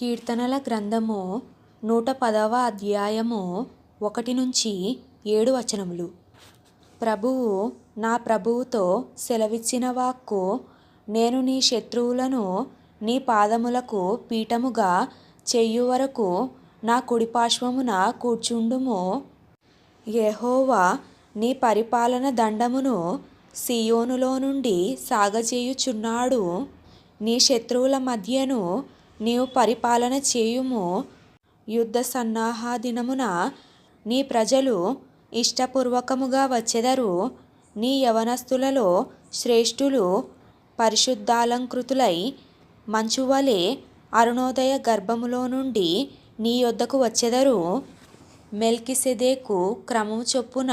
కీర్తనల గ్రంథము నూట పదవ అధ్యాయము ఒకటి నుంచి ఏడు వచనములు. ప్రభువు నా ప్రభువుతో సెలవిచ్చిన వాక్కు నేను నీ శత్రువులను నీ పాదములకు పీఠముగా చేయు వరకు నా కుడిపార్శ్వమున కూర్చుండుము. యెహోవా నీ పరిపాలన దండమును సియోనులో నుండి సాగజేయుచున్నాడు. నీ శత్రువుల మధ్యను నీవు పరిపాలన చేయుము యుద్ధ సన్నాహ దినమున నీ ప్రజలు ఇష్టపూర్వకముగా వచ్చెదరు. నీ యవనస్తులలో శ్రేష్ఠులు పరిశుద్ధాలంకృతులై మంచువలె అరుణోదయ గర్భములో నుండి నీ యొద్దకు వచ్చెదరు. మెల్కిసెదేకు క్రమము చొప్పున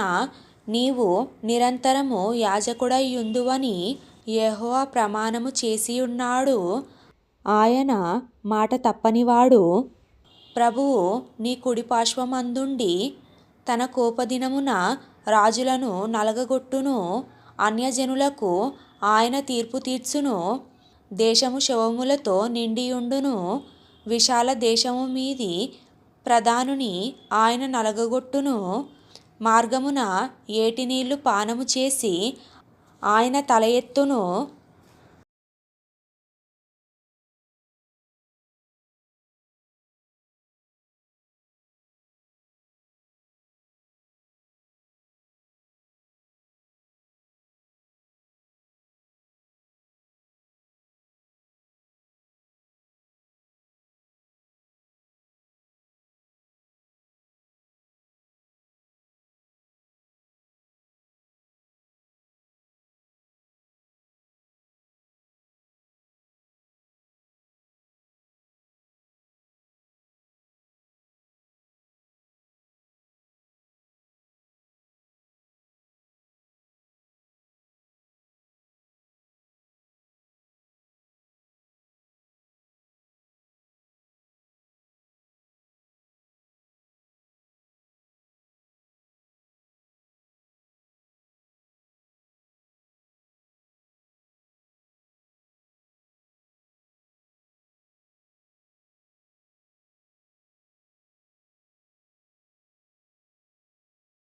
నీవు నిరంతరము యాజకుడైయుందువని యెహోవా ప్రమాణము చేసియున్నాడు. ఆయన మాట తప్పనివాడు. ప్రభువు నీ కుడిపార్శ్వమందుండి తన కోపదినమున రాజులను నలగగొట్టును అన్యజనులకు ఆయన తీర్పు తీర్చును దేశము శవములతో నిండియుండును విశాల దేశము మీది ప్రధానుని ఆయన నలగగొట్టును మార్గమున ఏటి నీళ్ళు పానము చేసి ఆయన తల ఎత్తును